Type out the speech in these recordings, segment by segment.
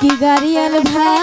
কি গাড়িয়াল ভাই?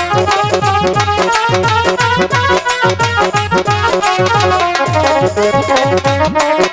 Thank